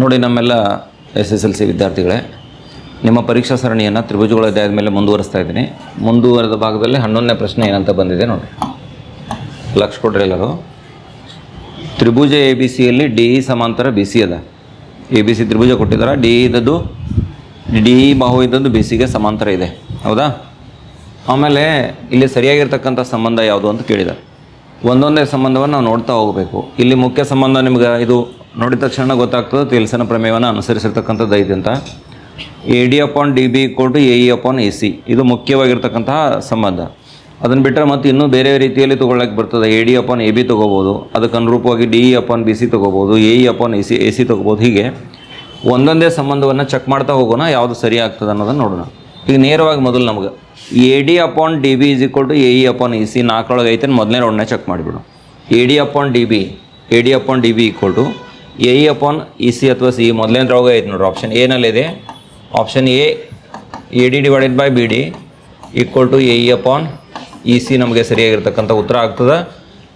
ನೋಡಿ ನಮ್ಮೆಲ್ಲ S S L C ವಿದ್ಯಾರ್ಥಿಗಳೇ, ನಿಮ್ಮ ಪರೀಕ್ಷಾ ಸರಣಿಯನ್ನು ತ್ರಿಭುಜಗಳ ಅಧ್ಯಾಯದ ಮೇಲೆ ಮುಂದುವರಿಸ್ತಾ ಇದ್ದೀನಿ. ಮುಂದುವರೆದ ಭಾಗದಲ್ಲಿ ಹನ್ನೊಂದನೇ ಪ್ರಶ್ನೆ ಏನಂತ ಬಂದಿದೆ ನೋಡಿ. ಲಕ್ಷ ಕೊಡ್ರಿ ಎಲ್ಲರೂ. ತ್ರಿಭುಜ ಎ ಬಿ ಸಿಯಲ್ಲಿ ಡಿ ಇ ಸಮಾಂತರ ಬಿ ಸಿ ಅದ. ಎ ಬಿ ಸಿ ತ್ರಿಭುಜ ಕೊಟ್ಟಿದ್ದಾರೆ ಡಿ ಇದ್ದದ್ದು, ಡಿ ಇ ಬಾಹು ಇದ್ದದ್ದು ಬಿ ಸಿಗೆ ಸಮಾಂತರ ಇದೆ. ಹೌದಾ? ಆಮೇಲೆ ಇಲ್ಲಿ ಸರಿಯಾಗಿರ್ತಕ್ಕಂಥ ಸಂಬಂಧ ಯಾವುದು ಅಂತ ಕೇಳಿದ್ದಾರೆ ಒಂದೊಂದೇ ಸಂಬಂಧವನ್ನು ನಾವು ನೋಡ್ತಾ ಹೋಗಬೇಕು. ಇಲ್ಲಿ ಮುಖ್ಯ ಸಂಬಂಧ ನಿಮ್ಗೆ ಇದು ನೋಡಿದ ತಕ್ಷಣ ಗೊತ್ತಾಗ್ತದೆ, ತಿಲ್ಸನ ಪ್ರಮೇಯವನ್ನು ಅನುಸರಿಸಿರ್ತಕ್ಕಂಥದ್ದು ಅಂತ. A D upon D B to A E upon A C ಇದು ಮುಖ್ಯವಾಗಿರ್ತಕ್ಕಂತಹ ಸಂಬಂಧ. ಅದನ್ನು ಬಿಟ್ಟರೆ ಮತ್ತು ಇನ್ನೂ ಬೇರೆ ರೀತಿಯಲ್ಲಿ ತೊಗೊಳಕ್ಕೆ ಬರ್ತದೆ. A D upon A B ತೊಗೋಬೋದು, ಅದಕ್ಕೆ ಅನುರೂಪವಾಗಿ D E upon B C ತೊಗೋಬೋದು A E upon A C A C ತೊಗೋಬೋದು, ಹೀಗೆ. ಒಂದೊಂದೇ ಸಂಬಂಧವನ್ನು ಚೆಕ್ ಮಾಡ್ತಾ ಹೋಗೋಣ, ಯಾವುದು ಸರಿ ಆಗ್ತದೆ ಅನ್ನೋದನ್ನು ನೋಡೋಣ. ಈಗ ನೇರವಾಗಿ ಮೊದಲು ನಮಗೆ A D upon D B is equal to A E upon A C ನಾಲ್ಕರೊಳಗೆ ಐತೆ ಮೊದಲನೇ ರೌಂಡ್ನೇ check ಮಾಡಿಬಿಡು. A D upon D B A D upon D B equal to A E upon E C ಅಥವಾ C ಮೊದಲನೇದ್ರೊಳಗೆ ಐತೆ ನೋಡ್ರಿ option ಏನಲ್ಲಿದೆ option A A D divided by B D equal to A E upon E C ನಮಗೆ ಸರಿಯಾಗಿರ್ತಕ್ಕಂಥ ಉತ್ತರ ಆಗ್ತದೆ.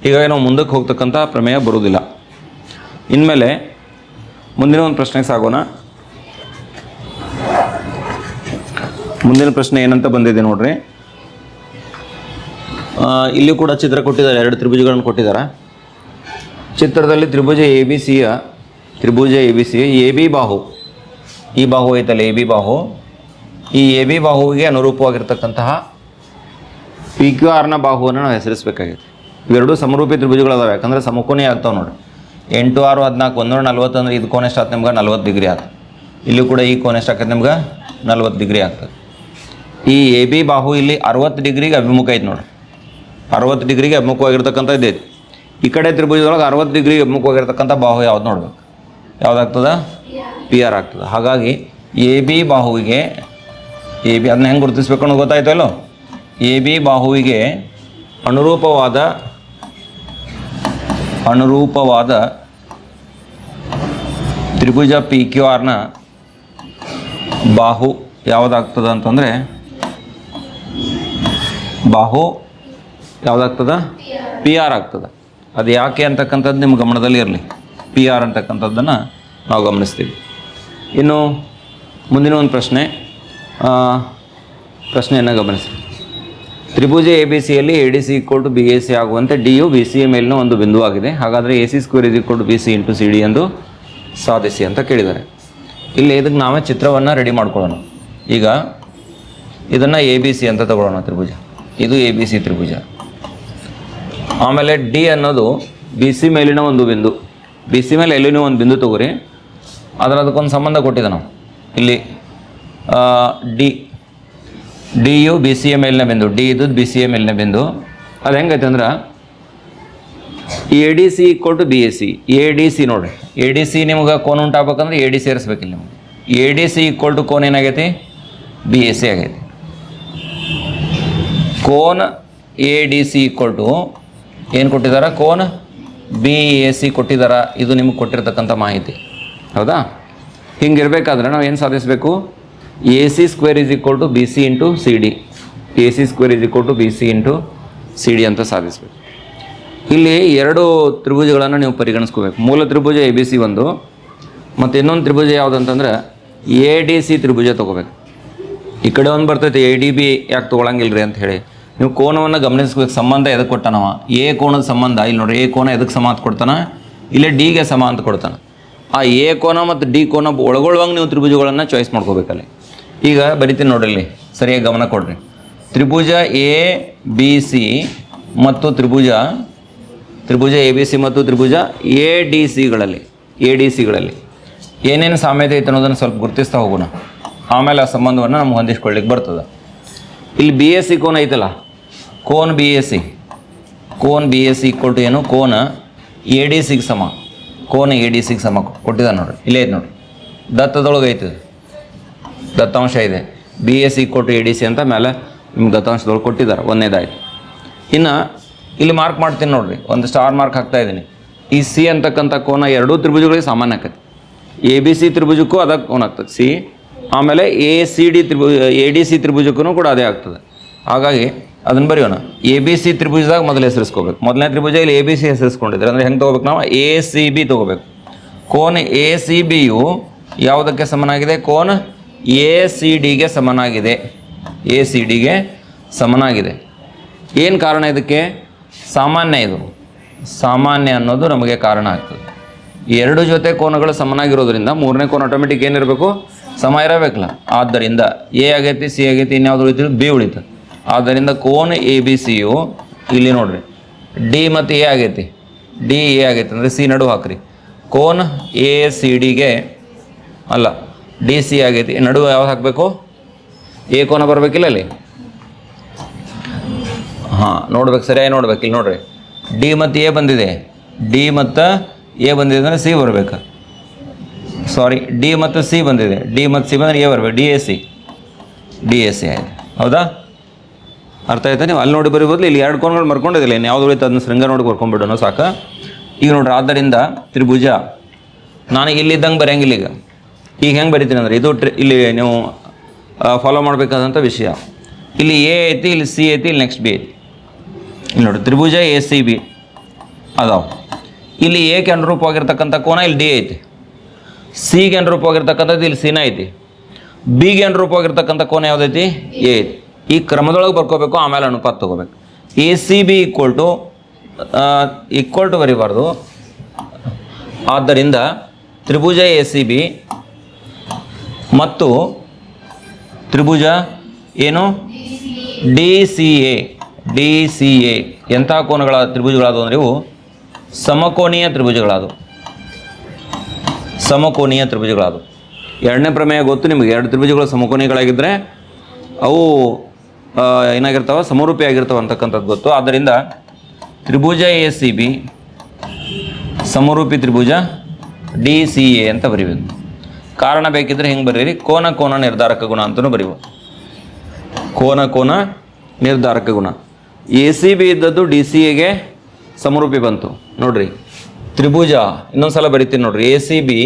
ಹೀಗಾಗಿ ನಾವು ಮುಂದಕ್ಕೆ ಹೋಗ್ತಕ್ಕಂಥ ಪ್ರಮೇಯ ಬರುವುದಿಲ್ಲ. ಇನ್ಮೇಲೆ ಮುಂದಿನ ಒಂದು ಪ್ರಶ್ನೆಗೆ ಸಾಗೋಣ. ಮುಂದಿನ ಪ್ರಶ್ನೆ ಏನಂತ ಬಂದಿದೆ ನೋಡ್ರಿ. ಇಲ್ಲಿ ಕೂಡ ಚಿತ್ರ ಕೊಟ್ಟಿದ್ದಾರೆ, ಎರಡು ತ್ರಿಭುಜಗಳನ್ನು ಕೊಟ್ಟಿದ್ದಾರೆ. ಚಿತ್ರದಲ್ಲಿ ತ್ರಿಭುಜ ಎ ಬಿ ಸಿಯ ತ್ರಿಭುಜ A B C A B ಬಾಹು. ಈ ಬಾಹು ಐತಲ್ಲ ಎ ಬಿ ಬಾಹು. ಈ ಎ ಬಿ ಬಾಹುವಿಗೆ ಅನುರೂಪವಾಗಿರ್ತಕ್ಕಂತಹ ಪಿ ಕ್ಯೂ ಆರ್ನ ಬಾಹುವನ್ನು ನಾವು ಹೆಸರಿಸಬೇಕಾಗಿದೆ ಇವೆರಡು ಸಮರೂಪಿ ತ್ರಿಭುಜಗಳು ಅದಾವೆ ಯಾಕಂದರೆ ಸಮಕೋನೇ ಆಗ್ತಾವೆ ನೋಡಿ. ಎಂಟು, ಆರು, ಹದಿನಾಲ್ಕು ಒಂದೂರ ನಲ್ವತ್ತು ಅಂದ್ರೆ ಇದು ಕೋನೆಷ್ಟು ಆಯ್ತು ನಿಮ್ಗೆ ನಲ್ವತ್ತು ಡಿಗ್ರಿ ಆಗ್ತದೆ ಇಲ್ಲೂ ಕೂಡ ಈ ಕೋನ ಎಷ್ಟು ಆಕೈತೆ ನಿಮ್ಗೆ ನಲ್ವತ್ತು ಡಿಗ್ರಿ ಆಗ್ತದೆ ಈ ಎ ಬಿ ಬಾಹು ಇಲ್ಲಿ ಅರವತ್ತು ಡಿಗ್ರಿಗೆ ಅಭಿಮುಖ ಐತೆ ನೋಡಿ. ಅರವತ್ತು ಡಿಗ್ರಿಗೆ ಅಭಿಮುಖವಾಗಿರ್ತಕ್ಕಂಥ ಇದೈತಿ ಈ ಕಡೆ ತ್ರಿಭುಜದೊಳಗೆ ಅರವತ್ತು ಡಿಗ್ರಿ ಮುಖವಾಗಿರ್ತಕ್ಕಂಥ ಬಾಹು ಯಾವ್ದು ನೋಡ್ಬೇಕು? ಯಾವುದಾಗ್ತದೆ? ಪಿ ಆರ್ ಆಗ್ತದೆ. ಹಾಗಾಗಿ ಎ ಬಿ ಬಾಹುವಿಗೆ ಎ ಬಿ ಅದನ್ನ ಹೆಂಗೆ ಗುರುತಿಸ್ಬೇಕು ಅನ್ನೋದು ಗೊತ್ತಾಯ್ತಲ್ಲೋ ಎ ಬಿ ಬಾಹುವಿಗೆ ಅನುರೂಪವಾದ ಅನುರೂಪವಾದ ತ್ರಿಭುಜ ಪಿ ಕ್ಯೂ ಆರ್ನ ಬಾಹು ಯಾವುದಾಗ್ತದೆ ಅಂತಂದರೆ ಬಾಹು ಯಾವುದಾಗ್ತದೆ? ಪಿ ಆರ್ ಆಗ್ತದೆ. ಅದು ಯಾಕೆ ಅಂತಕ್ಕಂಥದ್ದು ನಿಮ್ಮ ಗಮನದಲ್ಲಿ ಇರಲಿ. ಪಿ ಆರ್ ಅಂತಕ್ಕಂಥದ್ದನ್ನು ನಾವು ಗಮನಿಸ್ತೀವಿ. ಇನ್ನು ಮುಂದಿನ ಒಂದು ಪ್ರಶ್ನೆ ಪ್ರಶ್ನೆಯನ್ನು ಗಮನಿಸಿ. ತ್ರಿಭುಜ ಎ ಬಿ ಸಿಯಲ್ಲಿ A D C equal to B A C ಆಗುವಂತೆ ಡಿ ಯು ಬಿ ಸಿ ಮೇಲಿನ ಒಂದು ಬಿಂದುವಾಗಿದೆ. ಹಾಗಾದರೆ A C square is equal to B C into C D ಎಂದು ಸಾಧಿಸಿ ಅಂತ ಕೇಳಿದ್ದಾರೆ. ಇಲ್ಲಿ ಇದಕ್ಕೆ ನಾವೇ ಚಿತ್ರವನ್ನು ರೆಡಿ ಮಾಡ್ಕೊಳ್ಳೋಣ. ಈಗ ಇದನ್ನು ಎ ಬಿ ಸಿ ಅಂತ ತಗೊಳ್ಳೋಣ ತ್ರಿಭುಜ. ಇದು ಎ ಬಿ ಸಿ ತ್ರಿಭುಜ. ಆಮೇಲೆ ಡಿ ಅನ್ನೋದು ಬಿ ಸಿ ಮೇಲಿನ ಒಂದು ಬಿಂದು. ಬಿ ಸಿ ಮೇಲೆ ಎಲ್ಲಿನೂ ಒಂದು ಬಿಂದು ತಗೋರಿ. ಅದರ ಅದಕ್ಕೊಂದು ಸಂಬಂಧ ಕೊಟ್ಟಿದ್ದೆ ನಾವು. ಇಲ್ಲಿ ಡಿ ಡಿ ಯು ಬಿ ಸಿ ಎ ಮೇಲಿನ ಬಿಂದು. ಡಿ ಇದ್ದದ್ದು ಬಿ ಸಿ ಎ ಮೇಲಿನ ಬಿಂದು. ಅದು ಹೆಂಗೈತೆ ಅಂದ್ರೆ A D C equal to B A C A D C ನೋಡಿರಿ. ಎ ಡಿ ಸಿ ನಿಮ್ಗೆ ಕೋನ್ ಉಂಟಾಗ್ಬೇಕಂದ್ರೆ ಎ ಡಿ ಸೇರಿಸ್ಬೇಕಿಲ್ಲ ನಿಮ್ಗೆ. A D C equal to cone ಏನಾಗೈತಿ? ಬಿ ಎ ಸಿ ಆಗೈತಿ. Cone A D C equal to ಏನು ಕೊಟ್ಟಿದ್ದಾರೆ ಕೋನ್? ಬಿ ಎ ಸಿ ಕೊಟ್ಟಿದ್ದಾರ ಇದು ನಿಮಗೆ ಕೊಟ್ಟಿರ್ತಕ್ಕಂಥ ಮಾಹಿತಿ. ಹೌದಾ? ಹಿಂಗಿರಬೇಕಾದ್ರೆ ನಾವು ಏನು ಸಾಧಿಸಬೇಕು? A C square is equal to B C into C D A C square is equal to B C into C D ಅಂತ ಸಾಧಿಸಬೇಕು. ಇಲ್ಲಿ ಎರಡು ತ್ರಿಭುಜಗಳನ್ನು ನೀವು ಪರಿಗಣಿಸ್ಕೋಬೇಕು. ಮೂಲ ತ್ರಿಭುಜ ಎ ಬಿ ಸಿ ಒಂದು, ಮತ್ತು ಇನ್ನೊಂದು ತ್ರಿಭುಜ ಯಾವುದಂತಂದ್ರೆ ಎ ಡಿ ಸಿ ತ್ರಿಭುಜ ತೊಗೋಬೇಕು. ಈ ಕಡೆ ಒಂದು ಬರ್ತೈತೆ ಎ ಡಿ ಬಿ ಯಾಕೆ ತೊಗೊಳಂಗಿಲ್ಲ ರೀ ಅಂತ ಹೇಳಿ. ನೀವು ಕೋನವನ್ನು ಗಮನಿಸ್ಬೇಕು, ಸಂಬಂಧ ಎದಕ್ಕೆ ಕೊಟ್ಟಾನವ? ಎ ಕೋನದ ಸಂಬಂಧ? ಇಲ್ಲಿ ನೋಡ್ರಿ, ಎ ಕೋನ ಎದಕ್ಕೆ ಸಮ ಅಂತ ಕೊಡ್ತಾನ? ಇಲ್ಲೇ ಡಿಗೆ ಸಮ ಅಂತ ಕೊಡ್ತಾನೆ. ಆ ಎ ಕೋನ ಮತ್ತು ಡಿ ಕೋನ ಒಳಗೊಳ್ಳುವಂಗೆ ನೀವು ತ್ರಿಭುಜಗಳನ್ನು ಚಾಯ್ಸ್ ಮಾಡ್ಕೋಬೇಕಲ್ಲಿ ಈಗ ಬರಿತೀನಿ ನೋಡ್ರಿ ಇಲ್ಲಿ, ಸರಿಯಾಗಿ ಗಮನ ಕೊಡ್ರಿ. ತ್ರಿಭುಜ ಎ, ಬಿ, ಸಿ ಮತ್ತು ತ್ರಿಭುಜ ತ್ರಿಭುಜ ಎ, ಬಿ, ಸಿ ಮತ್ತು ತ್ರಿಭುಜ ಎ, ಡಿ, ಸಿಗಳಲ್ಲಿ, ಎ, ಡಿ, ಸಿಗಳಲ್ಲಿ. ಏನೇನು ಸಾಮ್ಯತೆ ಐತೆ ಅನ್ನೋದನ್ನು ಸ್ವಲ್ಪ ಗುರುತಿಸ್ತಾ ಹೋಗೋಣ. ಆಮೇಲೆ ಆ ಸಂಬಂಧವನ್ನು ನಮ್ಗೆ ಹೊಂದಿಸ್ಕೊಳ್ಳಿಕ್ಕೆ ಬರ್ತದೆ. ಇಲ್ಲಿ ಬಿ ಎಸ್ ಸಿ ಕೋನ ಐತಲ್ಲ ಕೋನ್ B A C. Cone B A C equal to ಏನು? ಕೋನ ಎ ಡಿ ಸಿಗೆ ಸಮ. ಕೋನ ಎ ಡಿ ಸಿಗೆ ಸಮ ಕೊಟ್ಟಿದ್ದಾನೆ ನೋಡ್ರಿ. ಇಲ್ಲೇ ಐತೆ ನೋಡ್ರಿ. ದತ್ತದೊಳಗೆ ಐತೆ. ದತ್ತಾಂಶ ಇದೆ. ಬಿ ಎಸ್ ಸಿ ಕೊಟ್ಟು ಎ ಡಿ ಸಿ ಅಂತ ಮೇಲೆ ನಿಮ್ಗೆ ದತ್ತಾಂಶದೊಳಗೆ ಕೊಟ್ಟಿದ್ದಾರೆ. ಒಂದನೇದಾಯ್ತು ಇನ್ನು ಇಲ್ಲಿ ಮಾರ್ಕ್ ಮಾಡ್ತೀನಿ ನೋಡಿರಿ. ಒಂದು ಸ್ಟಾರ್ ಮಾರ್ಕ್ ಹಾಕ್ತಾ ಇದ್ದೀನಿ. ಈ ಸಿ ಅಂತಕ್ಕಂಥ ಕೋನ ಎರಡೂ ತ್ರಿಭುಜಗಳಿಗೆ ಸಾಮಾನ್ಯ ಆಕತಿ. ಎ ಬಿ ಸಿ ತ್ರಿಭುಜಕ್ಕೂ ಅದಕ್ಕೆ ಕೋನ ಆಗ್ತದೆ. ಸಿ, ಆಮೇಲೆ ಎ ಸಿ ಡಿ ತ್ರಿಭುಜ ಎ ಡಿ ಸಿ ತ್ರಿಭುಜಕ್ಕೂ ಕೂಡ ಅದೇ ಆಗ್ತದೆ. ಹಾಗಾಗಿ ಅದನ್ನು ಬರೆಯೋಣ. ಎ ಬಿ ಸಿ ತ್ರಿಭುಜದಾಗ ಮೊದಲು ಹೆಸರಿಸ್ಕೋಬೇಕು. ಮೊದಲನೇ ತ್ರಿಭುಜ ಇಲ್ಲಿ ಎ ಬಿ ಸಿ ಹೆಸರಿಸ್ಕೊಂಡಿದ್ರೆ ಅಂದರೆ ಹೆಂಗೆ ತೊಗೋಬೇಕು ನಾವು? ಎ ಸಿ ಬಿ ತೊಗೋಬೇಕು. ಕೋನ್ ಎ ಸಿ ಬಿಯು ಯಾವುದಕ್ಕೆ ಸಮನಾಗಿದೆ? ಕೋನ್ ಎ ಸಿ ಡಿಗೆ ಸಮನಾಗಿದೆ. ಎ ಸಿ ಡಿಗೆ ಸಮನಾಗಿದೆ. ಏನು ಕಾರಣ ಇದಕ್ಕೆ? ಸಾಮಾನ್ಯ ಇದು. ಸಾಮಾನ್ಯ ಅನ್ನೋದು ನಮಗೆ ಕಾರಣ ಆಗ್ತದೆ. ಎರಡು ಜೊತೆ ಕೋನಗಳು ಸಮನಾಗಿರೋದ್ರಿಂದ ಮೂರನೇ ಕೋನ ಆಟೋಮೆಟಿಕ್ ಏನಿರಬೇಕು? ಸಮ ಇರಬೇಕಲ್ಲ. ಆದ್ದರಿಂದ ಎ ಆಗೈತಿ ಸಿ ಆಗೈತಿ, ಇನ್ಯಾವುದು ಉಳಿತು ಬಿ ಉಳಿತು ಆದ್ದರಿಂದ ಕೋನ್ ಎ ಬಿ ಸಿಯು ಇಲ್ಲಿ ನೋಡ್ರಿ. ಡಿ ಮತ್ತು ಎ ಆಗೈತಿ. ಡಿ ಎ ಆಗೈತಿ. ಅಂದರೆ ಸಿ ನಡು ಹಾಕ್ರಿ. ಕೋನ್ ಎ ಸಿ ಡಿಗೆ ಅಲ್ಲ ಡಿ ಸಿ ಆಗೈತಿ. ನಡುವೆ ಯಾವ್ದು ಹಾಕಬೇಕು? ಎ ಕೋನ ಬರಬೇಕಿಲ್ಲ ಅಲ್ಲಿ? ಹಾಂ, ನೋಡ್ಬೇಕು, ಸರಿಯಾಗಿ ನೋಡ್ಬೇಕು. ಇಲ್ಲಿ ನೋಡ್ರಿ. ಡಿ ಮತ್ತು ಎ ಬಂದಿದೆ. ಡಿ ಮತ್ತು ಎ ಬಂದಿದೆ ಅಂದರೆ ಸಿ ಬರಬೇಕು. ಸಾರಿ ಡಿ ಮತ್ತು ಸಿ ಬಂದಿದೆ. ಡಿ ಮತ್ತು ಸಿ ಬಂದರೆ ಎ ಬರಬೇಕು. D A C D A C ಆಯಿತು. ಹೌದಾ? ಅರ್ಥ ಆಯ್ತಾ? ನೀವು ಅಲ್ಲಿ ನೋಡಿ ಬರೀ ಬದಲು ಇಲ್ಲಿ ಎರಡು ಕೋನ್ಗಳು ಮರ್ಕೊಂಡಿದ್ದಿಲ್ಲ ಇನ್ನು ಯಾವ್ದು ಉಳಿತು ಅದನ್ನ ಶೃಂಗ ನೋಡಿ ಬರ್ಕೊಂಡ್ಬಿಡೋಣ ಸಾಕು? ಈಗ ನೋಡ್ರಿ, ಆದ್ದರಿಂದ ತ್ರಿಭುಜ. ನಾನು ಇಲ್ಲಿದ್ದಂಗೆ ಬರೆಯಂಗಿಲ್ಲ ಈಗ. ಈಗ ಹೆಂಗೆ ಬರೀತೀನಿ ಅಂದರೆ, ಇದು ಟ್ರಿ ಇಲ್ಲಿ ನೀವು ಫಾಲೋ ಮಾಡಬೇಕಾದಂಥ ವಿಷಯ. ಇಲ್ಲಿ ಎ ಐತಿ, ಇಲ್ಲಿ ಸಿ ಐತಿ, ಇಲ್ಲಿ ನೆಕ್ಸ್ಟ್ ಬಿ ಐತಿ. ಇಲ್ಲಿ ನೋಡಿ ತ್ರಿಭುಜ, ಎ, ಸಿ, ಬಿ ಅದಾವ. ಇಲ್ಲಿ ಎಗೆ ಅನುರೂಪವಾಗಿರ್ತಕ್ಕಂಥ ಕೋನ ಇಲ್ಲಿ ಡಿ ಐತಿ. ಸಿಗೆ ಅನುರೂಪವಾಗಿರ್ತಕ್ಕಂಥದ್ದು ಇಲ್ಲಿ ಸಿನ ಐತಿ. ಬಿಗೆ ಅನುರೂಪವಾಗಿರ್ತಕ್ಕಂಥ ಕೋನ ಯಾವುದೈತಿ? ಎ ಐತಿ. ಈ ಕ್ರಮದೊಳಗೆ ಬರ್ಕೋಬೇಕು, ಆಮೇಲೆ ಅನುಪಾತ ತೊಗೋಬೇಕು. A C B equal to equal to ಬರಿಬಾರ್ದು. ಆದ್ದರಿಂದ ತ್ರಿಭುಜ ಎ ಸಿ ಬಿ ಮತ್ತು ತ್ರಿಭುಜ ಏನು? D C A D C A ಎಂಥ ಕೋನಗಳ ತ್ರಿಭುಜಗಳಾದವು ಅಂದರೆ ಇವು ಸಮಕೋನೀಯ ತ್ರಿಭುಜಗಳಾದವು. ಸಮಕೋನೀಯ ತ್ರಿಭುಜಗಳಾದವು. ಎರಡನೇ ಪ್ರಮೇಯ ಗೊತ್ತು, ನಿಮಗೆ ಎರಡು ತ್ರಿಭುಜಗಳು ಸಮಕೋನೀಯಗಳಾಗಿದ್ದರೆ ಅವು ಏನಾಗಿರ್ತಾವೆ ಸಮರೂಪಿ ಆಗಿರ್ತಾವ ಅಂತಕ್ಕಂಥದ್ದು ಗೊತ್ತು. ಆದ್ದರಿಂದ ತ್ರಿಭುಜ ಎ ಸಿ ಬಿ, ಸಮರೂಪಿ ತ್ರಿಭುಜ ಡಿ ಸಿ ಎ ಅಂತ ಬರಿಬೇಕು ಕಾರಣ ಬೇಕಿದ್ರೆ ಹೆಂಗೆ ಬರೀರಿ? ಕೋನ ಕೋನ ನಿರ್ಧಾರಕ ಗುಣ ಅಂತಲೂ ಬರೀಬೋದು. ಕೋನ ಕೋನ ನಿರ್ಧಾರಕ ಗುಣ. ಎ ಸಿ ಬಿ ಇದ್ದದ್ದು ಡಿ ಸಿ ಎಗೆ ಸಮರೂಪಿ ಬಂತು. ನೋಡ್ರಿ, ತ್ರಿಭುಜ ಇನ್ನೊಂದು ಸಲ ಬರಿತೀನಿ ನೋಡ್ರಿ. ಎ ಸಿ ಬಿ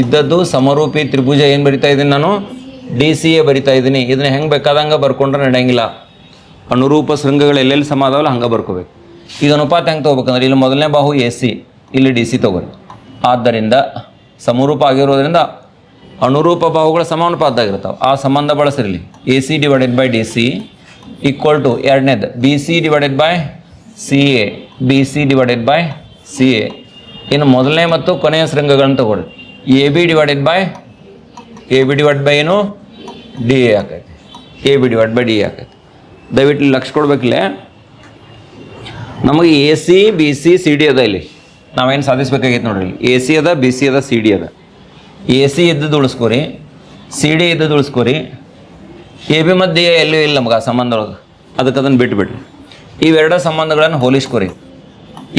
ಇದ್ದದ್ದು ಸಮರೂಪಿ ತ್ರಿಭುಜ ಏನು ಬರಿತಾ ಇದ್ದೀನಿ ನಾನು? ಡಿ ಸಿ ಎ ಬರಿತಾ ಇದ್ದೀನಿ. ಇದನ್ನ ಹೆಂಗೆ ಬೇಕಾದಂಗೆ ಬರ್ಕೊಂಡ್ರೆ ನಡೆಯಂಗಿಲ್ಲ. ಅನುರೂಪ ಶೃಂಗಗಳು ಎಲ್ಲೆಲ್ಲಿ ಸಮ ಅದಾವಲ್ಲ ಹಂಗೆ ಬರ್ಕೋಬೇಕು. ಈಗ ಅನುಪಾತ ಹೆಂಗೆ ತೊಗೋಬೇಕಂದ್ರೆ, ಇಲ್ಲಿ ಮೊದಲನೇ ಬಾಹು ಎ ಸಿ ಇಲ್ಲಿ ಡಿ ಸಿ ತೊಗೊರಿ. ಆದ್ದರಿಂದ ಸಮರೂಪ ಆಗಿರೋದ್ರಿಂದ ಅನುರೂಪ ಬಾಹುಗಳ ಸಮಾನುಪಾತದಾಗಿರ್ತಾವೆ ಆ ಸಂಬಂಧ ಬಳಸಿರಲಿ. A C divided by D C equal to ಎರಡನೇದು. B C divided by C A B C divided by C A ಇನ್ನು ಮೊದಲನೇ ಮತ್ತು ಕೊನೆಯ ಶೃಂಗಗಳನ್ನು ತಗೊಳ್ಳಿ A B divided by A B divide by ಏನು? ಡಿ ಎ ಆಕೈತಿ A B divide by D A ಆಕೈತಿ. ದಯವಿಟ್ಟು ಲಕ್ಷ ಕೊಡ್ಬೇಕಿಲ್ಲೇ? ನಮಗೆ A C, B C C D ಅದ ಇಲ್ಲಿ. ನಾವೇನು ಸಾಧಿಸ್ಬೇಕಾಗೈತೆ ನೋಡ್ರಿ ಎ ಸಿ ಅದ, ಬಿ ಸಿ ಅದ, ಸಿ ಡಿ ಅದ. ಎ ಸಿ ಇದ್ದದ್ದು ಉಳಿಸ್ಕೊರಿ, ಸಿ ಡಿ ಇದ್ದದ್ದು ಉಳಿಸ್ಕೊರಿ. ಎ ಬಿ ಮತ್ತು ಎ ಎಲ್ಲೂ ಇಲ್ಲ ನಮ್ಗೆ ಆ ಸಂಬಂಧ ಒಳಗೆ. ಅದಕ್ಕೆ ಅದನ್ನು ಬಿಟ್ಬಿಡ್ರಿ. ಇವೆರಡ ಸಂಬಂಧಗಳನ್ನು ಹೋಲಿಸ್ಕೊರಿ.